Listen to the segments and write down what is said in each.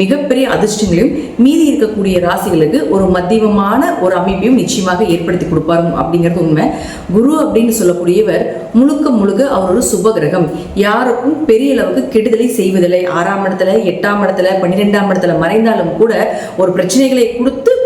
மிகப்பெரிய அதிர்ஷ்டங்களையும் மீதி இருக்கக்கூடிய ராசிகளுக்கு ஒரு மத்தியமமான ஒரு அமைப்பையும் நிச்சயமாக ஏற்படுத்தி கொடுப்பாரு அப்படிங்கிறது உண்மை. குரு அப்படின்னு சொல்லக்கூடியவர் முழுக்க முழுக்க அவர் ஒரு சுப கிரகம். யாருக்கும் பெரிய அளவுக்கு கெடுதலை செய்வதில்லை. ஆறாம் இடத்துல எட்டாம் இடத்துல பன்னிரெண்டாம் இடத்துல மறைந்தாலும் கூட ஒரு பிரச்சனைகளை கொடுத்து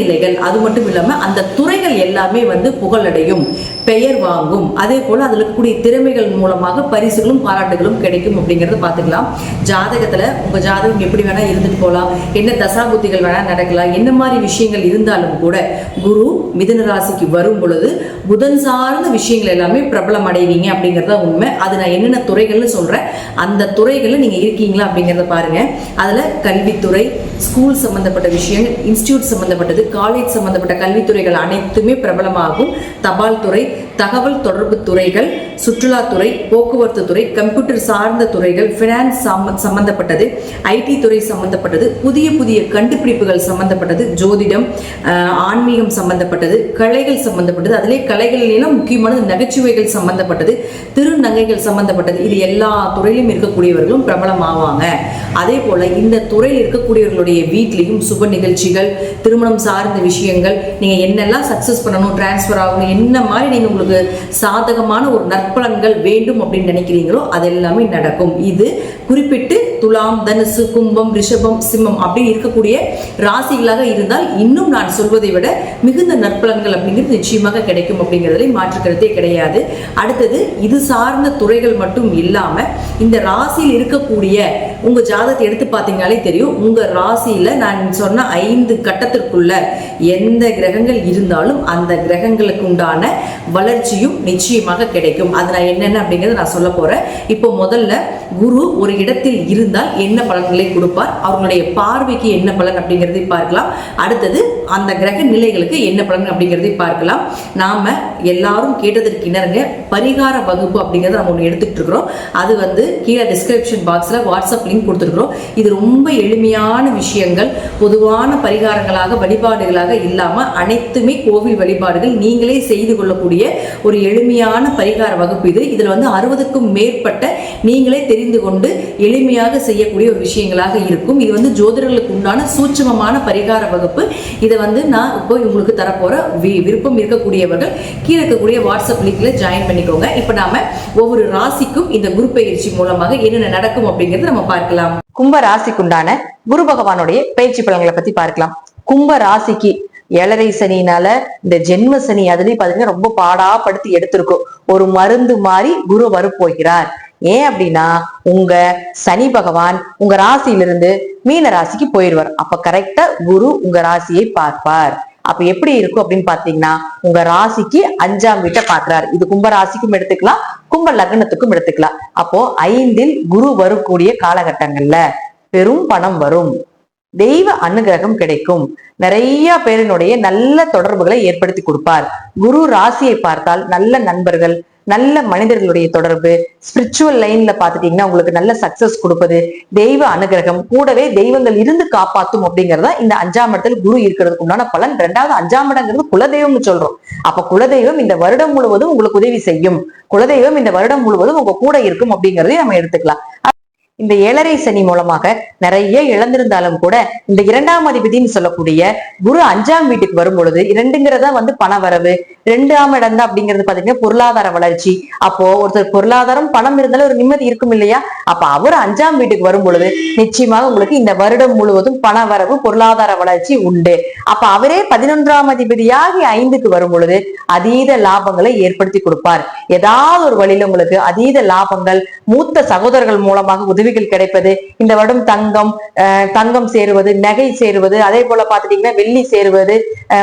நிலைகள் அது மட்டும் இல்லாமல் அந்த துறைகள் எல்லாமே வந்து புகழடையும் பெயர் வாங்கும். அதே போல அதில் கூடிய திறமைகள் மூலமாக பரிசுகளும் பாராட்டுகளும் கிடைக்கும் அப்படிங்கறத பார்த்துக்கலாம். ஜாதகத்துல உங்கள் ஜாதகம் எப்படி வேணா இருந்துட்டு போகலாம் என்ன தசாபுத்திகள் வேணால் நடக்கலாம். என்ன மாதிரி விஷயங்கள் இருந்தாலும் கூட குரு மிதன ராசிக்கு வரும் பொழுது புதன் சார்ந்த விஷயங்கள் எல்லாமே பிரபலம் அடைவீங்க அப்படிங்கறது உண்மை. அது நான் என்னென்ன துறைகள்னு சொல்றேன். அந்த துறைகள்ல நீங்க இருக்கீங்களா அப்படிங்கறத பாருங்க. அதுல கல்வித்துறை ஸ்கூல் சம்மந்தப்பட்ட விஷயங்கள் இன்ஸ்டியூட் சம்மந்தப்பட்ட காலேஜ் சம்பந்தப்பட்ட கல்வித்துறைகள் அனைத்துமே பிரபலமாகும். தபால் துறை தகவல் தொடர்பு துறைகள் சுற்றுலாத்துறை போக்குவரத்து துறை கம்ப்யூட்டர் சார்ந்த துறைகள் ஃபினான்ஸ் சம்பந்தப்பட்டது ஐடி துறை சம்பந்தப்பட்டது புதிய புதிய கண்டுபிடிப்புகள் சம்பந்தப்பட்டது ஜோதிடம் ஆன்மீகம் சம்பந்தப்பட்டது கலைகள் சம்பந்தப்பட்டது அதிலே கலைகளிலும் முக்கியமானது நகைச்சுவைகள் சம்பந்தப்பட்டது திருநங்கைகள் சம்பந்தப்பட்டது இது எல்லா துறையிலும் இருக்கக்கூடியவர்களும் பிரபலமாவாங்க. அதே போல இந்த துறையில் இருக்கக்கூடியவர்களுடைய வீட்லேயும் சுப நிகழ்ச்சிகள் திருமணம் சார்ந்த விஷயங்கள் நீங்கள் என்னெல்லாம் சக்ஸஸ் பண்ணணும் டிரான்ஸ்ஃபர் ஆகணும் என்ன மாதிரி நீங்கள் உங்களுக்கு சாதகமான ஒரு நற்பலன்கள் வேண்டும் அப்படின்னு நினைக்கிறீங்களோ அது எல்லாமே நடக்கும். இது குறிப்பிட்டு துலாம் தனுசு கும்பம் ரிஷபம் சிம்மம் அப்படி இருக்கக்கூடிய ராசிகளாக இருந்தால் இன்னும் நான் சொல்வதை விட மிகுந்த நற்பலன்கள் அப்படிங்கிறது நிச்சயமாக கிடைக்கும் அப்படிங்கிறதுல மாற்றுக்கிறதே கிடையாது. அடுத்தது இது சார்ந்த துறைகள் மட்டும் இல்லாம இந்த ராசியில் இருக்கக்கூடிய உங்க ஜாதகத்தை எடுத்து பார்த்தீங்கனாலே தெரியும் உங்க ராசியில நான் சொன்ன ஐந்து கட்டத்திற்குள்ள எந்த கிரகங்கள் இருந்தாலும் அந்த கிரகங்களுக்கு உண்டான வளர்ச்சி எனர்ஜியும் நிச்சயமாக கிடைக்கும். அது நான் என்னென்ன அப்படிங்கிறது நான் சொல்ல போகிறேன் இப்போ முதல்ல குரு ஒரு இடத்தில் இருந்தால் என்ன பலன்களை கொடுப்பார்? அவர்களுடைய பார்வைக்கு என்ன பலன் அப்படிங்கிறதை பார்க்கலாம். அடுத்தது அந்த கிரக நிலைகளுக்கு என்ன பலன் அப்படிங்கிறதை பார்க்கலாம். நாம் எல்லாரும் கேட்டதற்கு இணருங்க. பரிகார வகுப்பு அப்படிங்கிறத நம்ம ஒன்று எடுத்துகிட்டு இருக்கிறோம். அது வந்து கீழே டிஸ்கிரிப்ஷன் பாக்ஸில் வாட்ஸ்அப் லிங்க் கொடுத்துருக்குறோம். இது ரொம்ப எளிமையான விஷயங்கள். பொதுவான பரிகாரங்களாக வழிபாடுகளாக இல்லாமல் அனைத்துமே கோவில் வழிபாடுகள் நீங்களே செய்து கொள்ளக்கூடிய ஒரு எளிமையான பரிகார வகுப்பு இது. இதில் வந்து அறுபதுக்கும் மேற்பட்ட நீங்களே தெரிந்து கொண்டு எளிமையாக செய்யக்கூடிய ஒரு விஷயங்களாக இருக்கும். இது வந்து ஜோதிடர்களுக்கு உண்டான சூட்சமமான பரிகார வகுப்பு. இதை வந்து நான் இப்போ உங்களுக்கு தரப்போற வி- விருப்பம் இருக்கக்கூடியவர்கள் கீழே இருக்கக்கூடிய வாட்ஸ்அப் லிங்க்ல ஜாயின் பண்ணிக்கோங்க. இப்போ நாம ஒவ்வொரு ராசிக்கும் இந்த குரு பயிற்சி மூலமாக என்னென்ன நடக்கும் அப்படிங்கறத நம்ம பார்க்கலாம். கும்ப ராசிக்குண்டான குரு பகவானுடைய பயிற்சி பலன்களை பத்தி பார்க்கலாம். கும்ப ராசிக்கு ஏழரை சனினால இந்த ஜென்ம சனி அதுலயும் பாத்தீங்கன்னா ரொம்ப பாடா படுத்தி எடுத்திருக்கும் ஒரு மருந்து மாதிரி குரு வரப்போகிறார். ஏன் அப்படின்னா உங்க சனி பகவான் உங்க ராசியிலிருந்து மீன ராசிக்கு போயிடுவார் அப்ப கரெக்டா குரு உங்க ராசியை பார்ப்பார். அப்ப எப்படி இருக்கும் அப்படின்னு பாத்தீங்கன்னா உங்க ராசிக்கு அஞ்சாம் வீட்டை பாக்குறாரு இது கும்ப ராசிக்கும் எடுத்துக்கலாம் கும்ப லக்னத்துக்கும் எடுத்துக்கலாம். அப்போ ஐந்தில் குரு வரக்கூடிய காலகட்டங்கள்ல பெரும் பணம் வரும். தெய்வ அனுகிரகம் கிடைக்கும். நிறைய பேரினுடைய நல்ல தொடர்புகளை ஏற்படுத்தி கொடுப்பார். குரு ராசியை பார்த்தால் நல்ல நண்பர்கள் நல்ல மனிதர்களுடைய தொடர்பு ஸ்பிரிச்சுவல் லைன்ல பாத்துட்டீங்கன்னா உங்களுக்கு நல்ல சக்சஸ் கொடுப்பது தெய்வ அனுகிரகம் கூடவே தெய்வங்கள் இருந்து காப்பாத்தும் அப்படிங்கறத இந்த அஞ்சாம் இடத்துல குரு இருக்கிறதுக்கு உண்டான பலன். ரெண்டாவது அஞ்சாம் இடங்கிறது குலதெய்வம்னு சொல்றோம். அப்ப குலதெய்வம் இந்த வருடம் முழுவதும் உங்களுக்கு உதவி செய்யும். குலதெய்வம் இந்த வருடம் முழுவதும் உங்க கூட இருக்கும் அப்படிங்கறதையும் நம்ம எடுத்துக்கலாம். இந்த ஏழரை சனி மூலமாக நிறைய இழந்திருந்தாலும் கூட இந்த இரண்டாம் அதிபதினு சொல்லக்கூடிய குரு அஞ்சாம் வீட்டுக்கு வரும் பொழுது இரண்டுங்கிறதா வந்து பண வரவு ரெண்டாம் இடம் தான் அப்படிங்கிறது பாத்தீங்கன்னா பொருளாதார வளர்ச்சி. அப்போ ஒருத்தர் பொருளாதாரம் பணம் இருந்தாலும் ஒரு நிம்மதி இருக்கும் இல்லையா? அப்ப அவர் அஞ்சாம் வீட்டுக்கு வரும் பொழுது நிச்சயமாக உங்களுக்கு இந்த வருடம் முழுவதும் பண வரவு பொருளாதார வளர்ச்சி உண்டு. அப்ப அவரே பதினொன்றாம் அதிபதியாகி ஐந்துக்கு வரும் பொழுது அதீத லாபங்களை ஏற்படுத்தி கொடுப்பார். ஏதாவது ஒரு வழியில உங்களுக்கு அதீத லாபங்கள் மூத்த சகோதரர்கள் மூலமாக உதவி உதவிகள் கிடைப்பது இந்த வருடம் தங்கம் தங்கம் சேருவது நகை சேருவது அதே போல பாத்துட்டீங்கன்னா வெள்ளி சேருவது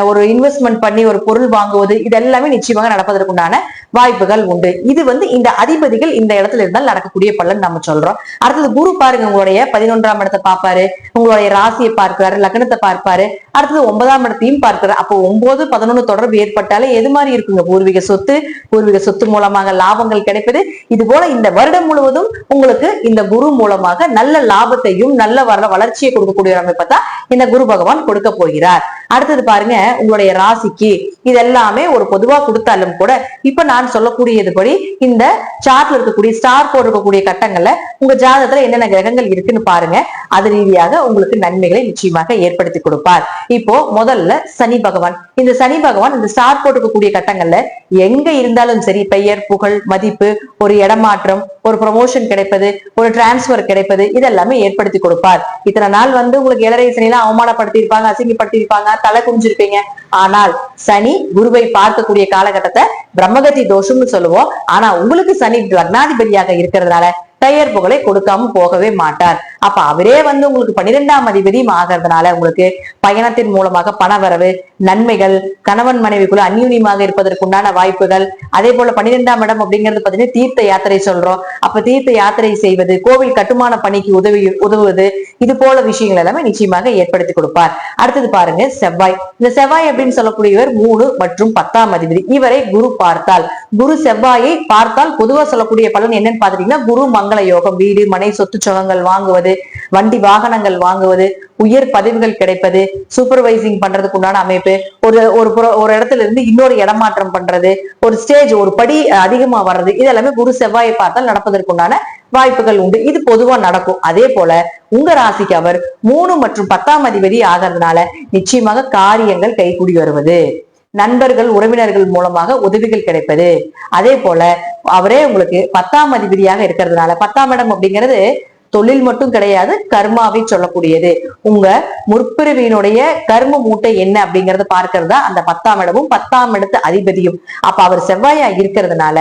ஒரு இன்வெஸ்ட்மெண்ட் பண்ணி ஒரு பொருள் வாங்குவது இதெல்லாமே நிச்சயமாக நடப்பதற்குண்டான வாய்ப்புகள் உண்டு. இது வந்து இந்த அதிபதிகள் இந்த இடத்துல இருந்தால் நடக்கக்கூடிய பலன் நம்ம சொல்றோம். அடுத்தது குரு பாருங்க உங்களுடைய பதினொன்றாம் இடத்தை பார்ப்பாரு உங்களுடைய ராசியை பார்க்கிறாரு லக்னத்தை பார்ப்பாரு அடுத்தது ஒன்பதாம் இடத்தையும் பார்க்கிறாரு. அப்போ ஒன்பது பதினொன்னு தொடர்பு ஏற்பட்டாலே எது மாதிரி இருக்குங்க? பூர்வீக சொத்து பூர்வீக சொத்து மூலமாக லாபங்கள் கிடைப்பது இது போல இந்த வருடம் முழுவதும் உங்களுக்கு இந்த குரு மூலமாக நல்ல லாபத்தையும் நல்ல வர வளர்ச்சியை கொடுக்கக்கூடிய அமைப்பை தான் இந்த குரு பகவான் கொடுக்க போகிறார். அடுத்தது பாருங்க உங்களுடைய ராசிக்கு இது எல்லாமே ஒரு பொதுவா கொடுத்தாலும் கூட இப்ப நான் சொல்லக்கூடியதுபடி இந்த சார்ட்ல இருக்கக்கூடிய ஸ்டார் போட்டு இருக்கக்கூடிய கட்டங்கள்ல உங்க ஜாதகத்துல என்னென்ன கிரகங்கள் இருக்குன்னு பாருங்க. அது ரீதியாக உங்களுக்கு நன்மைகளை நிச்சயமாக ஏற்படுத்தி கொடுப்பார். இப்போ முதல்ல சனி பகவான். இந்த சனி பகவான் இந்த ஸ்டார் போட்டுக்கக்கூடிய கட்டங்கள்ல எங்க இருந்தாலும் சரி பெயர் புகழ் மதிப்பு ஒரு இடமாற்றம் ஒரு ப்ரமோஷன் கிடைப்பது ஒரு டிரான்ஸ் டிரான்ஸ்பர் கிடைப்பது இதெல்லாமே ஏற்படுத்தி கொடுப்பார். இத்தனை நாள் வந்து உங்களுக்கு ஏழரை சனிலாம் அவமானப்படுத்தி இருப்பாங்க அசிங்கப்படுத்தி இருப்பாங்க தலை குஞ்சிருப்பீங்க ஆனால் சனி குருவை பார்க்கக்கூடிய காலகட்டத்தை பிரம்மகத்தி தோஷம்னு சொல்லுவோம். ஆனா உங்களுக்கு சனி லக்னாதிபதியாக இருக்கிறதுனால பெயர் புகழை கொடுக்காம போகவே மாட்டார். அப்ப அவரே வந்து உங்களுக்கு பன்னிரெண்டாம் அதிபதியும் ஆகிறதுனால உங்களுக்கு பயணத்தின் மூலமாக பணவரவு நன்மைகள் கணவன் மனைவிக்குள்ள அந்யூன்யமாக இருப்பதற்குண்டான வாய்ப்புகள் அதே போல பன்னிரெண்டாம் இடம் அப்படிங்கிறது பாத்தீங்கன்னா தீர்த்த யாத்திரை சொல்றோம். அப்ப தீர்த்த யாத்திரை செய்வது கோவில் கட்டுமான பணிக்கு உதவி உதவுவது இது போல விஷயங்கள் எல்லாமே நிச்சயமாக ஏற்படுத்தி கொடுப்பார். அடுத்தது பாருங்க செவ்வாய். இந்த செவ்வாய் அப்படின்னு சொல்லக்கூடியவர் மூணு மற்றும் பத்தாம் அதிபதி. இவரை குரு பார்த்தால் குரு செவ்வாயை பார்த்தால் பொதுவா சொல்லக்கூடிய பலன் என்னன்னு பாத்துட்டீங்கன்னா குரு மங்கள யோகம் வீடு மனை சொத்து சுகங்கள் வாங்குவது வண்டி வாகனங்கள் வாங்குவது உயர் பதவிகள் கிடைப்பது சூப்பர்வைசிங் பண்றதுக்கு உண்டான அமைப்பு ஒரு ஒரு புற- ஒரு இடத்துல இருந்து இன்னொரு இடமாற்றம் பண்றது ஒரு ஸ்டேஜ் ஒரு படி அதிகமா வர்றது இது எல்லாமே குரு செவ்வாயை பார்த்தால் நடப்பதற்குண்டான வாய்ப்புகள் உண்டு. இது பொதுவா நடக்கும். அதே போல உங்க ராசிக்கு அவர் மூணு மற்றும் பத்தாம் அதிபதி ஆகிறதுனால நிச்சயமாக காரியங்கள் கைகூடி வருவது. நண்பர்கள் உறவினர்கள் மூலமாக உதவிகள் கிடைப்பது. அதே போல அவரே உங்களுக்கு பத்தாம் அதிபதியாக இருக்கிறதுனால பத்தாம் இடம் அப்படிங்கிறது தொழில் மட்டும் கிடையாது கர்மாவை சொல்லக்கூடியது. உங்க முற்பிறவியினுடைய கர்ம மூட்டை என்ன அப்படிங்கறத பார்க்கறதா அந்த பத்தாம் இடமும் பத்தாம் இடத்து அதிபதியும். அப்ப அவர் செவ்வாயா இருக்கிறதுனால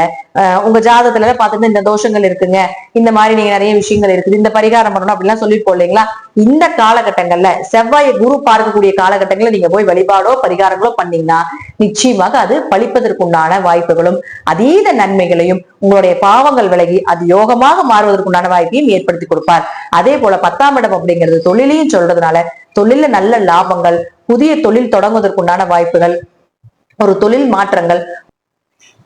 உங்க ஜாதகத்துல பாத்துட்டு இந்த தோஷங்கள் இருக்குங்க. இந்த மாதிரி நீங்க நிறைய விஷயங்கள் இருக்குது. இந்த பரிகாரம் பண்ணணும் அப்படிலாம் சொல்லிட்டு இல்லைங்களா? இந்த காலகட்டங்கள்ல செவ்வாயை குரு பார்க்கக்கூடிய காலகட்டங்கள்ல நீங்க போய் வழிபாடோ பரிகாரங்களோ பண்ணீங்கன்னா நிச்சயமாக அது பழிப்பதற்குண்டான வாய்ப்புகளும் அதீத நன்மைகளையும் உங்களுடைய பாவங்கள் விலகி அது யோகமாக மாறுவதற்குண்டான வாய்ப்பையும் ஏற்படுத்தி கொடுப்பார். அதே போல பத்தாம் இடம் அப்படிங்கிறது தொழிலையும் சொல்றதுனால தொழில நல்ல லாபங்கள் புதிய தொழில் தொடங்குவதற்குண்டான வாய்ப்புகள் ஒரு தொழில் மாற்றங்கள்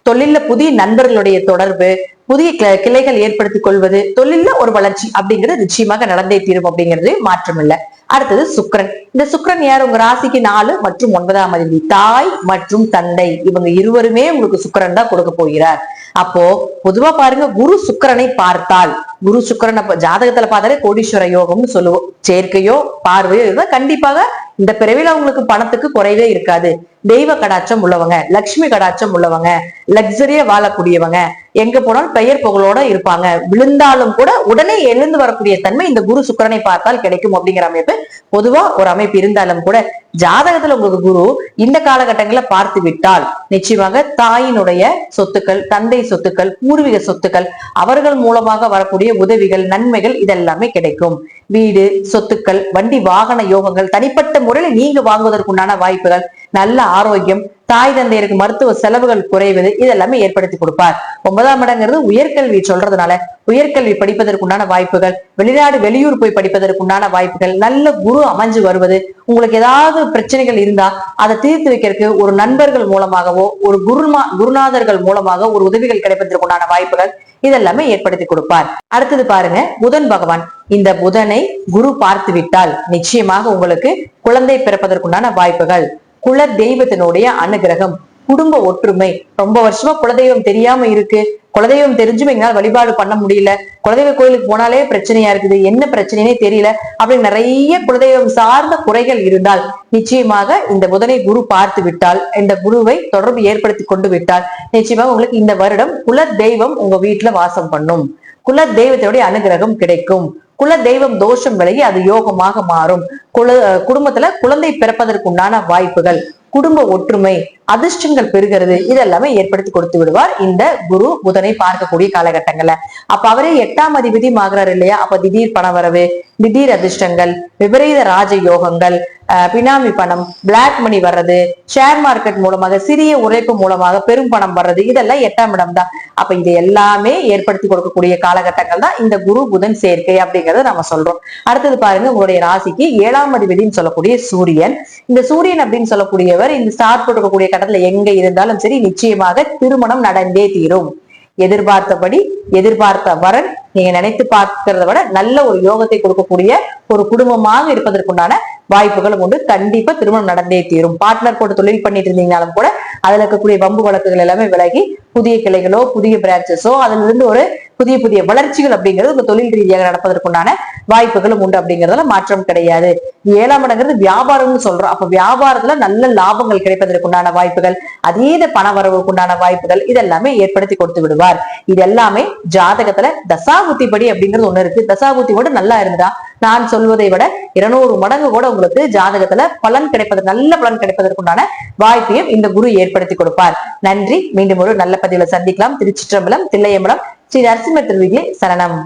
தொழில புதிய நண்பர்களுடைய தொடர்பு புதிய கிளைகள் ஏற்படுத்திக் கொள்வது தொழில ஒரு வளர்ச்சி அப்படிங்கிறது நிச்சயமாக நடந்தே தீரும் அப்படிங்கிறது மாற்றம் இல்லை அடுத்தது சுக்கிரன். இந்த சுக்கரன் யார்? உங்க ராசிக்கு நாலு மற்றும் ஒன்பதாம் அதிபதி. தாய் மற்றும் தந்தை. இவங்க இருவருமே உங்களுக்கு சுக்கரன் தான் கொடுக்க போகிறார். அப்போ பொதுவா பாருங்க குரு சுக்கிரனை பார்த்தால் குரு சுக்கரனை ஜாதகத்துல பார்த்தாலே கோடீஸ்வர யோகம்னு சொல்லுவோம் சேர்க்கையோ பார்வையோ இருந்தா கண்டிப்பாக இந்த பிறவில உங்களுக்கு பணத்துக்கு குறைவே இருக்காது. தெய்வ கடாட்சம் உள்ளவங்க லக்ஷ்மி கடாட்சம் உள்ளவங்க லக்ஸரியா வாழக்கூடியவங்க எங்க போனாலும் பெயர் புகழோட இருப்பாங்க. விழுந்தாலும் கூட உடனே எழுந்து வரக்கூடிய தன்மை இந்த குரு சுக்கிரனை பார்த்தால் கிடைக்கும் அப்படிங்கிற அமைப்பு பொதுவா ஒரு அமைப்பு இருந்தாலும் கூட ஜாதகத்துல உங்களுக்கு குரு இந்த காலகட்டங்களை பார்த்து விட்டால் நிச்சயமாக தாயினுடைய சொத்துக்கள் தந்தை சொத்துக்கள் பூர்வீக சொத்துக்கள் அவர்கள் மூலமாக வரக்கூடிய உதவிகள் நன்மைகள் இதெல்லாமே கிடைக்கும். வீடு சொத்துக்கள் வண்டி வாகன யோகங்கள் தனிப்பட்ட முறையில நீங்க வாங்குவதற்குண்டான வாய்ப்புகள் நல்ல ஆரோக்கியம் தாய் தந்தையருக்கு மருத்துவ செலவுகள் குறைவது இதெல்லாமே ஏற்படுத்தி கொடுப்பார். ஒன்பதாம் இடங்கிறது உயர்கல்வி சொல்றதுனால உயர்கல்வி படிப்பதற்குண்டான வாய்ப்புகள் வெளிநாடு வெளியூர் போய் படிப்பதற்குண்டான வாய்ப்புகள் நல்ல குரு அமைஞ்சு வருவது உங்களுக்கு ஏதாவது பிரச்சனைகள் இருந்தா அதை தீர்த்து வைக்கிறதுக்கு ஒரு நண்பர்கள் மூலமாகவோ ஒரு குருமா குருநாதர்கள் மூலமாக ஒரு உதவிகள் கிடைப்பதற்குண்டான வாய்ப்புகள் இதெல்லாமே ஏற்படுத்தி கொடுப்பார். அடுத்தது பாருங்க புதன் பகவான். இந்த புதனை குரு பார்த்து விட்டால் நிச்சயமாக உங்களுக்கு குழந்தை பிறப்பதற்குண்டான வாய்ப்புகள். குல தெய்வத்தினுடைய அனுகிரகம் குடும்ப ஒற்றுமை. ரொம்ப வருஷமா குலதெய்வம் தெரியாம இருக்கு. குலதெய்வம் தெரிஞ்சும் எங்களால் வழிபாடு பண்ண முடியல. குலதெய்வ கோயிலுக்கு போனாலே பிரச்சனையா இருக்குது. என்ன பிரச்சனைனே தெரியல. அப்படி நிறைய குலதெய்வம் சார்ந்த குறைகள் இருந்தால் நிச்சயமாக இந்த புதனை குரு பார்த்து விட்டால் இந்த குருவை தொடர்பு ஏற்படுத்தி கொண்டு விட்டால் நிச்சயமாக உங்களுக்கு இந்த வருடம் குல தெய்வம் உங்க வீட்டுல வாசம் பண்ணும். குல தெய்வத்தினுடைய அனுகிரகம் கிடைக்கும். குல தெய்வம் தோஷம் விலகி அது யோகமாக மாறும். குல குடும்பத்துல குழந்தை பிறப்பதற்குண்டான வாய்ப்புகள் குடும்ப ஒற்றுமை அதிர்ஷ்டங்கள் பெறுகிறது. இதெல்லாமே ஏற்படுத்தி கொடுத்து விடுவார் இந்த குரு புதனை பார்க்கக்கூடிய காலகட்டங்கள்ல. அப்ப அவரே எட்டாம் அதிபதி ஆகுறாரு இல்லையா? அப்ப திடீர் பணவரவு திடீர் அதிர்ஷ்டங்கள் விபரீத ராஜ யோகங்கள் பினாமி பணம் பிளாக் மணி வர்றது ஷேர் மார்க்கெட் மூலமாக சிறிய உழைப்பு மூலமாக பெரும் பணம் வர்றது இதெல்லாம் எட்டாம் இடம் தான். அப்ப இது எல்லாமே ஏற்படுத்தி கொடுக்கக்கூடிய காலகட்டங்கள் தான் இந்த குரு புதன் சேர்க்கை அப்படிங்கறத நம்ம சொல்றோம். அடுத்தது பாருங்க உங்களுடைய ராசிக்கு ஏழாம் அதிபதினு சொல்லக்கூடிய சூரியன். இந்த சூரியன் அப்படின்னு சொல்லக்கூடியவர் இந்த ஸ்டார் போட்டிருக்கக்கூடிய கட்டத்துல எங்க இருந்தாலும் சரி நிச்சயமாக திருமணம் நடந்தே தீரும். எதிர்பார்த்தபடி எதிர்பார்த்த வரன் நீங்க நினைத்து பார்க்கிறத விட நல்ல ஒரு யோகத்தை கொடுக்கக்கூடிய ஒரு குடும்பமாக இருப்பதற்குண்டான வாய்ப்புகளும் உண்டு. கண்டிப்பா திருமணம் நடந்தே தீரும். பார்ட்னர் போட்டு தொழில் பண்ணிட்டு இருந்தீங்கனாலும் கூட அதுல இருக்கக்கூடிய வம்பு வழக்குகள் எல்லாமே விலகி புதிய கிளைகளோ புதிய பிரான்ச்சஸோ அதுல இருந்து ஒரு புதிய புதிய வளர்ச்சிகள் அப்படிங்கிறது உங்க தொழில் ரீதியாக நடப்பதற்குண்டான வாய்ப்புகளும் உண்டு அப்படிங்கிறதுல மாற்றம் கிடையாது. ஏழாம் இடங்கிறது வியாபாரம்னு சொல்றோம். அப்ப வியாபாரத்துல நல்ல லாபங்கள் கிடைப்பதற்குண்டான வாய்ப்புகள் அதீத பண வரவுக்குண்டான வாய்ப்புகள் இதெல்லாமே ஏற்படுத்தி கொடுத்து விடுவார். இது எல்லாமே ஜாதகத்துல தசாபுத்தி படி அப்படிங்கிறது ஒண்ணு இருக்கு. தசாபுத்தி கூட நல்லா இருந்தா நான் சொல்வதை விட இருநூறு மடங்கு கூட உங்களுக்கு ஜாதகத்துல பலன் கிடைப்பது நல்ல பலன் கிடைப்பதற்குண்டான வாய்ப்பையும் இந்த குரு ஏற்படுத்தி கொடுப்பார். நன்றி. மீண்டும் ஒரு நல்ல பதிவுல சந்திக்கலாம். திருச்சிற்றம்பலம் தில்லையம்பலம் ஸ்ரீ நரசிம்ம திருவிதியை சரணம்.